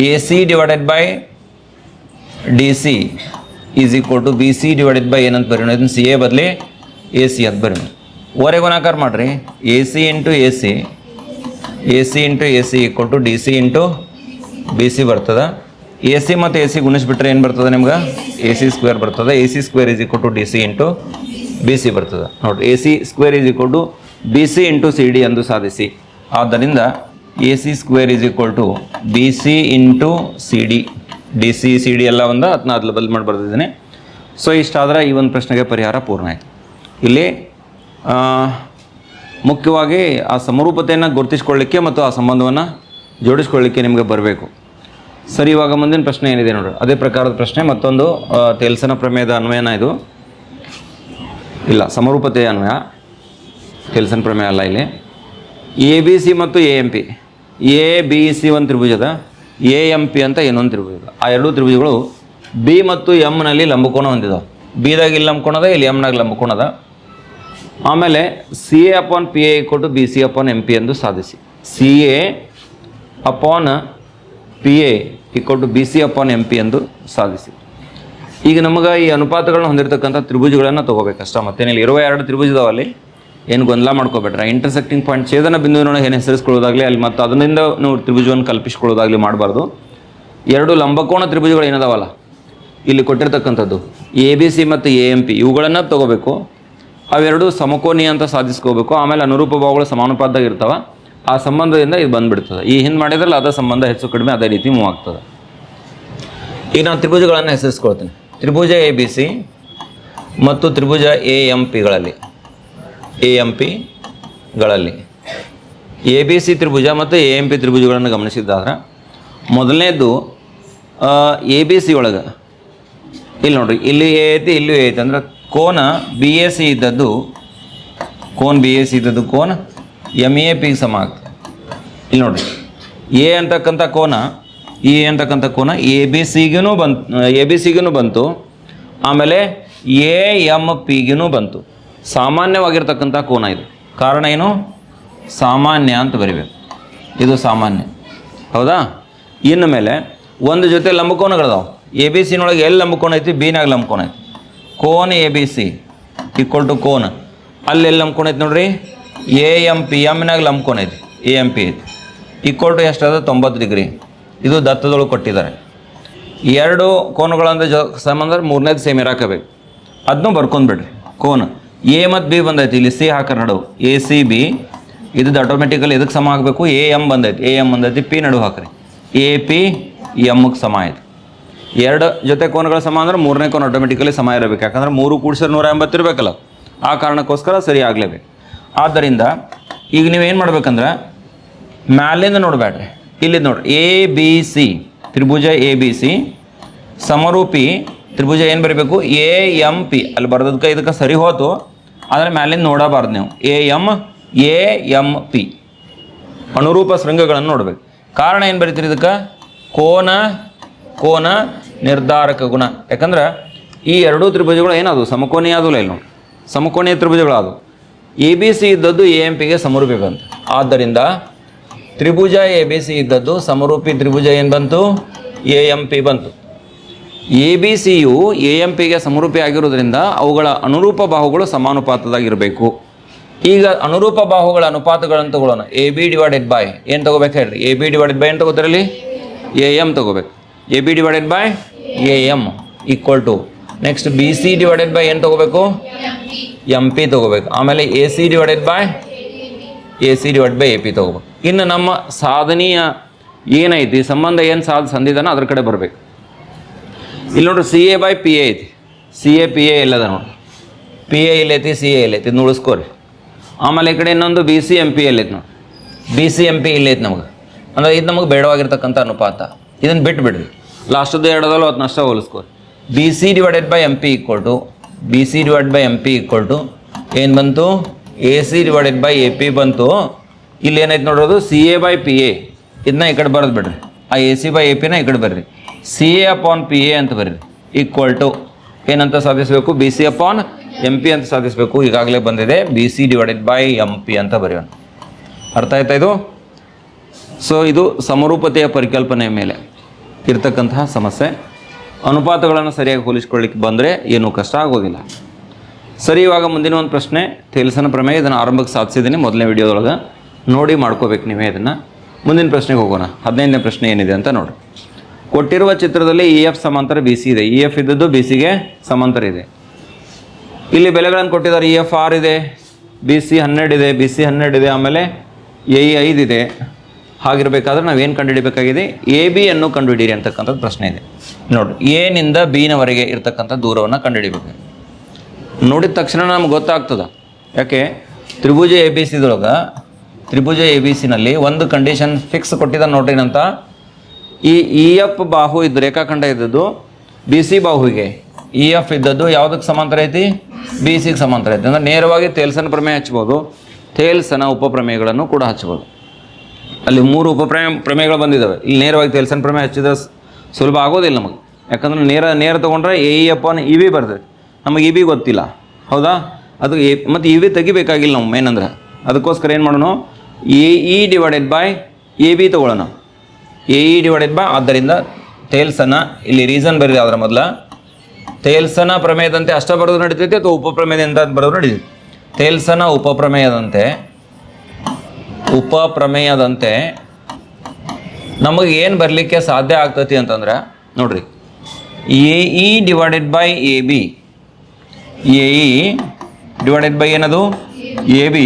A C divided by D C is equal to B C divided by ಏನಂತ ಬರೀ ಸಿ ಎ ಬದಲಿ ಎ ಸಿ ಅದು ಬರ್ರಿ ಓರೆ ಗುಣಾಕಾರ ಮಾಡಿರಿ A C into A C A C into A C equal to D C into B C ಬರ್ತದೆ A C ಮತ್ತು ಎ ಸಿ ಗುಣಿಸ್ಬಿಟ್ರೆ ಏನು ಬರ್ತದೆ ನಿಮ್ಗೆ ಎ ಸಿ ಸ್ಕ್ವೇರ್ ಬರ್ತದೆ A C square is equal to D C into B C ಬರ್ತದೆ ನೋಡಿರಿ A C square is equal to B C into C D ಎಂದು ಸಾಧಿಸಿ ಆದ್ದರಿಂದ A C square is equal to B C into C D D C C D ಎಲ್ಲ ಒಂದು ಅದನ್ನ ಅದ್ಲ ಬದಲು ಮಾಡಿ ಬರ್ತಿದ್ದೀನಿ ಸೊ ಇಷ್ಟಾದರೆ ಈ ಒಂದು ಪ್ರಶ್ನೆಗೆ ಪರಿಹಾರ ಪೂರ್ಣ ಆಯಿತು ಇಲ್ಲಿ ಮುಖ್ಯವಾಗಿ ಆ ಸಮರೂಪತೆಯನ್ನು ಗುರುತಿಸ್ಕೊಳ್ಳಿಕ್ಕೆ ಮತ್ತು ಆ ಸಂಬಂಧವನ್ನು ಜೋಡಿಸ್ಕೊಳ್ಳಿಕ್ಕೆ ನಿಮಗೆ ಬರಬೇಕು. ಸರಿ, ಇವಾಗ ಮುಂದಿನ ಪ್ರಶ್ನೆ ಏನಿದೆ ನೋಡ್ರಿ. ಅದೇ ಪ್ರಕಾರದ ಪ್ರಶ್ನೆ, ಮತ್ತೊಂದು ತೆಲ್ಸನ ಪ್ರಮೇಯದ ಅನ್ವಯನ ಇದು. ಇಲ್ಲ, ಸಮರೂಪತೆಯ ಅನ್ವಯ. ತೇಲ್ಸನ ಪ್ರಮೇಯ ಅಲ್ಲ ಇಲ್ಲಿ. ಎ ಬಿ ಸಿ ಮತ್ತು A M P. A B C ಒಂದು ತ್ರಿಭುಜದ, ಎ ಎಂ ಪಿ ಅಂತ ಇನ್ನೊಂದು ತ್ರಿಭುಜದ. ಆ ಎರಡೂ ತ್ರಿಭುಜಗಳು ಬಿ ಮತ್ತು ಎಮ್ನಲ್ಲಿ ಲಂಬಕೋನ ಹೊಂದಿದಾವೆ. ಬಿದಾಗ ಇಲ್ಲಿ ಲಂಬಕೋಣದ, ಇಲ್ಲಿ ಎಮ್ನಾಗ ಲಂಬಕೋಣದ. ಆಮೇಲೆ C A upon P A ಕೊಟ್ಟು B C upon M P ಎಂದು ಸಾಧಿಸಿ. C A upon P A equal to B C upon M P ಎಂದು ಸಾಧಿಸಿ. ಈಗ ನಮಗೆ ಈ ಅನುಪಾತಗಳನ್ನ ಹೊಂದಿರತಕ್ಕಂಥ ತ್ರಿಭುಜಗಳನ್ನು ತೊಗೋಬೇಕಷ್ಟ. ಮತ್ತೇನಿಲ್ಲ ಇರುವ ಎರಡು ತ್ರಿಭುಜದವಲ್ಲಿ ಏನು ಗೊಂದಲ ಮಾಡ್ಕೋಬೇಡ್ರ. ಇಂಟರ್ಸೆಕ್ಟಿಂಗ್ ಪಾಯಿಂಟ್ ಛೇದನ ಬಿಂದುವಿನೊಳಗೆ ಏನು ಹೆಸರಿಸ್ಕೊಳ್ಳೋದಾಗಲಿ, ಅಲ್ಲಿ ಮತ್ತು ಅದರಿಂದ ನೀವು ತ್ರಿಭುಜವನ್ನು ಕಲ್ಪಿಸ್ಕೊಳ್ಳೋದಾಗಲಿ ಮಾಡಬಾರ್ದು. ಎರಡು ಲಂಬಕೋಣ ತ್ರಿಭುಜಗಳು ಏನದಾವಲ್ಲ? ಇಲ್ಲಿ ಕೊಟ್ಟಿರ್ತಕ್ಕಂಥದ್ದು ಎ ಬಿ ಸಿ ಮತ್ತು ಎ ಎಂ ಪಿ ಇವುಗಳನ್ನು ತೊಗೋಬೇಕು. ಅವೆರಡು ಸಮಕೋನೀಯ ಅಂತ ಸಾಧಿಸ್ಕೋಬೇಕು. ಆಮೇಲೆ ಅನುರೂಪ ಭಾವಗಳು ಸಮಾನುಪಾತದಾಗ ಇರ್ತಾವ. ಆ ಸಂಬಂಧದಿಂದ ಇದು ಬಂದ್ಬಿಡ್ತದೆ. ಈ ಹಿಂದೆ ಮಾಡಿದ್ರಲ್ಲ ಅದ ಸಂಬಂಧ ಹೆಚ್ಚು ಕಡಿಮೆ ಅದೇ ರೀತಿ ಮೂವ್ ಆಗ್ತದೆ. ಈಗ ನಾನು ತ್ರಿಭುಜಗಳನ್ನು ಹೆಸರಿಸ್ಕೊಳ್ತೀನಿ. ತ್ರಿಭುಜ ಎ ಬಿ ಸಿ ಮತ್ತು ತ್ರಿಭುಜ ಎ ಎಂ ಪಿಗಳಲ್ಲಿ ಎ ಎಂ ಪಿಗಳಲ್ಲಿ ಎ ಬಿ ಸಿ ತ್ರಿಭುಜ ಮತ್ತು ಎ ಎಂ ಪಿ ತ್ರಿಭುಜಗಳನ್ನು ಗಮನಿಸಿದ್ದಾದ್ರೆ ಮೊದಲನೇದು ಎ ಬಿ ಸಿ ಒಳಗೆ. ಇಲ್ಲಿ ನೋಡ್ರಿ, ಇಲ್ಲಿ ಎ ಐತಿ, ಇಲ್ಲಿ ಎ ಐತಿ ಅಂದ್ರೆ ಕೋನ ಬಿ ಎ ಸಿ ಇದ್ದದ್ದು, ಕೋನ್ ಬಿ ಎ ಸಿ ಇದ್ದದ್ದು ಕೋನ ಎಂ ಎ ಪಿಗೆ ಸಮ ಆಗ್ತದೆ. ಇಲ್ಲಿ ನೋಡಿ ಎ ಅಂತಕ್ಕಂಥ ಕೋನ ಎ ಅಂತಕ್ಕಂಥ ಕೋನ ಎ ಬಿ ಸಿಗೂ ಬಂತು ಎ ಬಿ ಸಿಗೂ ಬಂತು. ಆಮೇಲೆ ಎ ಎಂ ಪಿಗೂ ಬಂತು. ಸಾಮಾನ್ಯವಾಗಿರ್ತಕ್ಕಂಥ ಕೋನ ಇದು. ಕಾರಣ ಏನು? ಸಾಮಾನ್ಯ ಅಂತ ಬರಿಬೇಕು. ಇದು ಸಾಮಾನ್ಯ. ಹೌದಾ? ಇನ್ನು ಮೇಲೆ ಒಂದು ಜೊತೆ ಲಂಬಕೋನಗಳದಾವೆ. ಎ ಬಿ ಸಿನೊಳಗೆ ಎಲ್ಲಿ ಲಂಬಕೋನ ಐತಿ? ಬಿನಾಗ ಲಂಬಕೋನ ಐತಿ. Cone A B C equal to cone. ಅಲ್ಲಿ ಎಲ್ಲಿ ಲಂಬಕೋನ ಐತಿ ನೋಡ್ರಿ ಎ ಎಂ ಪಿ ಎಮ್ನಾಗ ಲಂಬ್ಕೊಂಡೈತಿ. A M P equal to ಎಷ್ಟದ ತೊಂಬತ್ತು ಡಿಗ್ರಿ. ಇದು ದತ್ತದೊಳಗೆ ಕೊಟ್ಟಿದ್ದಾರೆ. ಎರಡು ಕೋನುಗಳಂದ್ರೆ ಜ ಸಂಬಂಧ ಮೂರನೇದು ಸೇಮ್ ಇರಾಕಬೇಕು. ಅದನ್ನೂ ಬರ್ಕೊಂಡ್ಬಿಡ್ರಿ ಕೋನ್. ಎ ಮತ್ತು ಬಿ ಬಂದೈತಿ. ಇಲ್ಲಿ ಸಿ ಹಾಕರ್ ನಡುವು ಎ ಸಿ ಬಿ ಇದು ಆಟೋಮೆಟಿಕಲಿ ಇದಕ್ಕೆ ಸಮ ಆಗಬೇಕು? ಎ ಎಂ ಬಂದೈತಿ. ಎ ಎಂ ಬಂದೈತಿ. ಪಿ ನಡುವು ಹಾಕ್ರಿ. ಎ ಪಿ ಎಮ್ಗೆ ಸಮ ಆಯ್ತು. ಎರಡು ಜೊತೆ ಕೋನಗಳ ಸಮ ಅಂದ್ರೆ ಮೂರನೇ ಕೋನ ಆಟೋಮೆಟಿಕಲಿ ಸಮ ಇರಬೇಕು. ಯಾಕಂದ್ರೆ ಮೂರು ಕೂಡಿಸಿದ್ರೆ ನೂರ ಎಂಬತ್ತಿರಬೇಕಲ್ಲ ಆ ಕಾರಣಕ್ಕೋಸ್ಕರ ಸರಿ ಆಗಲೇಬೇಕು. ಆದ್ದರಿಂದ ಈಗ ನೀವೇನು ಮಾಡ್ಬೇಕಂದ್ರೆ ಮ್ಯಾಲಿಂದ ನೋಡಬೇಡ್ರಿ ಇಲ್ಲಿದ್ದು ನೋಡ್ರಿ. ಎ ಬಿ ಸಿ ತ್ರಿಭುಜ ಎ ಬಿ ಸಿ ಸಮರೂಪಿ ತ್ರಿಭುಜ ಏನು ಬರಬೇಕು? ಎ ಎಂ ಪಿ ಅಲ್ಲಿ ಬರೆದಕ್ಕೆ ಇದಕ್ಕೆ ಸರಿ ಹೋತು. ಆದರೆ ಮ್ಯಾಲಿಂದ ನೋಡಬಾರ್ದು ನೀವು. A M A M P ಅನುರೂಪ ಶೃಂಗಗಳನ್ನು ನೋಡಬೇಕು. ಕಾರಣ ಏನು ಬರೀತೀರಿ ಇದಕ್ಕೆ? ಕೋನ ಕೋನ ನಿರ್ಧಾರಕ ಗುಣ. ಯಾಕಂದ್ರೆ ಈ ಎರಡೂ ತ್ರಿಭುಜಗಳು ಏನದು? ಸಮಕೋನೀಯ ಆದಲ್ಲ ಇಲ್ಲ ನೋಡಿ. ಸಮಕೋನೀಯ ತ್ರಿಭುಜಗಳಾದವು. ಎ, ಬಿ, ಸಿ ಇದ್ದದ್ದು ಎ, ಎಂ ಪಿಗೆ ಸಮರೂಪಿ ಬಂತು. ಆದ್ದರಿಂದ ತ್ರಿಭುಜ ಎ, ಬಿ, ಸಿ ಇದ್ದದ್ದು ಸಮರೂಪಿ ತ್ರಿಭುಜ ಏನು ಬಂತು? ಎ, ಎಂ, ಪಿ ಬಂತು. ಎ, ಬಿ ಸಿಯು ಎ, ಎಂ ಪಿಗೆ ಸಮರೂಪಿ ಆಗಿರೋದ್ರಿಂದ ಅವುಗಳ ಅನುರೂಪ ಬಾಹುಗಳು ಸಮಾನುಪಾತದಾಗಿರಬೇಕು. ಈಗ ಅನುರೂಪ ಬಾಹುಗಳ ಅನುಪಾತಗಳನ್ನು ತಗೊಳ್ಳೋಣ ಎ, ಬಿ, ಡಿವೈಡೆಡ್ ಬೈ ಏನು ತಗೋಬೇಕು ಹೇಳ್ರಿ? ಎ, ಬಿ, ಡಿವೈಡೆಡ್ ಬೈ ಏನು ತಗೋತಾರಲ್ಲಿ ಎ, ಎಂ ತಗೋಬೇಕು. A B divided by A M equal to next B C divided by ಏನು ತಗೋಬೇಕು? ಎಂ ಪಿ ತಗೋಬೇಕು. ಆಮೇಲೆ A C divided by A C divide by A P ತೊಗೋಬೇಕು. ಇನ್ನು ನಮ್ಮ ಸಾಧನೀಯ ಏನೈತಿ ಸಂಬಂಧ ಏನು ಸಾಧ ಸಂದಿದಾನ ಅದ್ರ ಕಡೆ ಬರಬೇಕು. ಇಲ್ಲಿ ನೋಡ್ರಿ C A by P A ಐತಿ. ಸಿ ಎ ಪಿ ಎ ಇಲ್ಲದ ನೋಡ್ರಿ. ಪಿ ಎ ಇಲ್ಲೈತಿ ಸಿ ಎ ಇಲ್ಲೈತಿ ಇದನ್ನ ಉಳಿಸ್ಕೋರಿ. ಆಮೇಲೆ ಈ ಕಡೆ ಇನ್ನೊಂದು ಬಿ ಸಿ ಎಂ ಪಿ ಎಲ್ಲೈತಿ ನೋಡಿ ಬಿ ಸಿ ಎಂ ಪಿ ಇಲ್ಲೈತಿ ನಮಗೆ. ಅಂದ್ರೆ ಇದು ನಮಗೆ ಬೇಡವಾಗಿರ್ತಕ್ಕಂಥ ಅನುಪಾತ. ಇದನ್ನು ಬಿಟ್ಟು ಬಿಡ್ರಿ ಲಾಸ್ಟದ್ದು ಎರಡದಲ್ಲೂ ಅದನ್ನ ಅಷ್ಟೇ ಹೋಲಿಸ್ಕೋರಿ B C divided by M P equal to B C divide by M P equal to ಏನು ಬಂತು? A C divided by A P ಬಂತು. ಇಲ್ಲಿ ಏನೈತೆ ನೋಡೋದು C A by P A ಇದನ್ನ ಈ ಕಡೆ ಬರೋದು ಬಿಡ್ರಿ. ಆ ಎ ಸಿ ಬೈ ಎ ಪಿನ ಈ ಕಡೆ ಬರ್ರಿ. C A upon P A ಅಂತ ಬರ್ರಿ. ಈಕ್ವಲ್ ಟು ಏನಂತ ಸಾಧಿಸಬೇಕು? B C upon M P ಅಂತ ಸಾಧಿಸಬೇಕು. ಈಗಾಗಲೇ ಬಂದಿದೆ. B C divided by M P ಅಂತ ಬರೆಯೋಣ. ಅರ್ಥ ಆಯ್ತಾ ಇದು? ಸೊ ಇದು ಸಮರೂಪತೆಯ ಪರಿಕಲ್ಪನೆಯ ಮೇಲೆ. ಇರ್ತಕ್ಕಂತಹ ಸಮಸ್ಯೆ. ಅನುಪಾತಗಳನ್ನು ಸರಿಯಾಗಿ ಹೋಲಿಸ್ಕೊಳ್ಳಿಕ್ಕೆ ಬಂದರೆ ಏನೂ ಕಷ್ಟ ಆಗೋದಿಲ್ಲ. ಸರಿ, ಇವಾಗ ಮುಂದಿನ ಒಂದು ಪ್ರಶ್ನೆ. ತೇಲ್ಸನ ಪ್ರಮೇಯ, ಇದನ್ನು ಆರಂಭಕ್ಕೆ ಸಾಧಿಸಿದ್ದೀನಿ ಮೊದಲನೇ ವಿಡಿಯೋದೊಳಗೆ. ನೋಡಿ ಮಾಡ್ಕೋಬೇಕು ನೀವೇ ಇದನ್ನು. ಮುಂದಿನ ಪ್ರಶ್ನೆಗೆ ಹೋಗೋಣ. ಹದಿನೈದನೇ ಪ್ರಶ್ನೆ ಏನಿದೆ ಅಂತ ನೋಡಿ. ಕೊಟ್ಟಿರುವ ಚಿತ್ರದಲ್ಲಿ ಇ ಎಫ್ ಸಮಾಂತರ ಬಿ ಸಿ ಇದೆ. ಇ ಎಫ್ ಇದ್ದದ್ದು ಬಿ ಸಿಗೆ ಸಮಾಂತರ ಇದೆ. ಇಲ್ಲಿ ಬೆಲೆಗಳನ್ನು ಕೊಟ್ಟಿದ್ದಾರೆ. ಇ ಎಫ್ ಆರ್ ಇದೆ, ಬಿ ಸಿ ಹನ್ನೆರಡು ಇದೆ, ಬಿ ಸಿ ಹನ್ನೆರಡು ಇದೆ, ಆಮೇಲೆ ಎ ಐದು ಇದೆ. ಹಾಗಿರಬೇಕಾದ್ರೆ ನಾವೇನು ಕಂಡುಹಿಡಿಬೇಕಾಗಿದೆ? ಎ, ಬಿ ಅನ್ನು ಕಂಡುಹಿಡಿಯಿರಿ ಅಂತಕ್ಕಂಥದ್ದು ಪ್ರಶ್ನೆ ಇದೆ. ನೋಡಿ ಎನಿಂದ ಬಿನವರೆಗೆ ಇರತಕ್ಕಂಥ ದೂರವನ್ನು ಕಂಡುಹಿಡಿಬೇಕು. ನೋಡಿದ ತಕ್ಷಣ ನಮ್ಗೆ ಗೊತ್ತಾಗ್ತದ. ಯಾಕೆ? ತ್ರಿಭುಜ ಎ, ಬಿ, ಸಿದೊಳಗೆ ತ್ರಿಭುಜ ಎ, ಬಿ ಸಿನಲ್ಲಿ ಒಂದು ಕಂಡೀಷನ್ ಫಿಕ್ಸ್ ಕೊಟ್ಟಿದ್ದ ನೋಡ್ರಿನಂತ ಈ ಇ ಎಫ್ ಬಾಹು ಇದ್ದು ರೇಖಾಖಂಡ ಇದ್ದದ್ದು ಬಿ ಸಿ ಬಾಹುವಿಗೆ. ಇ ಎಫ್ ಇದ್ದದ್ದು ಯಾವುದಕ್ಕೆ ಸಮಾಂತರ ಐತಿ? ಬಿ ಸಿಗೆ ಸಮಾಂತರ ಐತಿ. ಅಂದ್ರೆ ನೇರವಾಗಿ ತೇಲ್ಸನ ಪ್ರಮೇಯ ಹಚ್ಬೋದು. ತೇಲ್ಸನ ಉಪಪ್ರಮೇಯಗಳನ್ನು ಕೂಡ ಹಚ್ಬೋದು. ಅಲ್ಲಿ ಮೂರು ಉಪಪ್ರಮೇಯ ಪ್ರಮೇಯಗಳು ಬಂದಿದ್ದಾವೆ. ಇಲ್ಲಿ ನೇರವಾಗಿ ತೆಲ್ಸನ್ ಪ್ರಮೇಯ ಹಚ್ಚಿದ್ರೆ ಸುಲಭ ಆಗೋದಿಲ್ಲ ನಮಗೆ. ಯಾಕಂದ್ರೆ ನೇರ ನೇರ ತೊಗೊಂಡ್ರೆ A, E upon E, V ಬರ್ತದೆ. ನಮಗೆ ಇ ಬಿ ಗೊತ್ತಿಲ್ಲ. ಹೌದಾ? ಅದು ಎ, ಮತ್ತು ಇ, ವಿ ತೆಗಿಬೇಕಾಗಿಲ್ಲ ನಾವು ಏನಂದ್ರೆ ಅದಕ್ಕೋಸ್ಕರ ಏನು ಮಾಡೋಣ? A, E, divided by A B ತೊಗೊಳ್ಳೋಣ. ಎ, ಇ, ಡಿವೈಡೆಡ್ ಬೈ, ಆದ್ದರಿಂದ ತೇಲ್ಸನ ಇಲ್ಲಿ ರೀಸನ್ ಬರೀ ಅದರ ಮೊದಲ. ತೇಲ್ಸನ ಪ್ರಮೇಯದಂತೆ ಅಷ್ಟ ಬರೋದು ನಡೀತೈತೆ ಅಥವಾ ಉಪಪ್ರಮೇಯದಿಂದ ಬರೋದು ನಡೀತೈತೆ? ತೇಲ್ಸನ ಉಪಪ್ರಮೇಯದಂತೆ ಉಪಪ್ರಮೇಯದಂತೆ ನಮಗೆ ಏನು ಬರಲಿಕ್ಕೆ ಸಾಧ್ಯ ಆಗ್ತತಿ ಅಂತಂದ್ರೆ, ನೋಡ್ರಿ, A E divided by A B. A E divided by ಏನದು? ಎ ಬಿ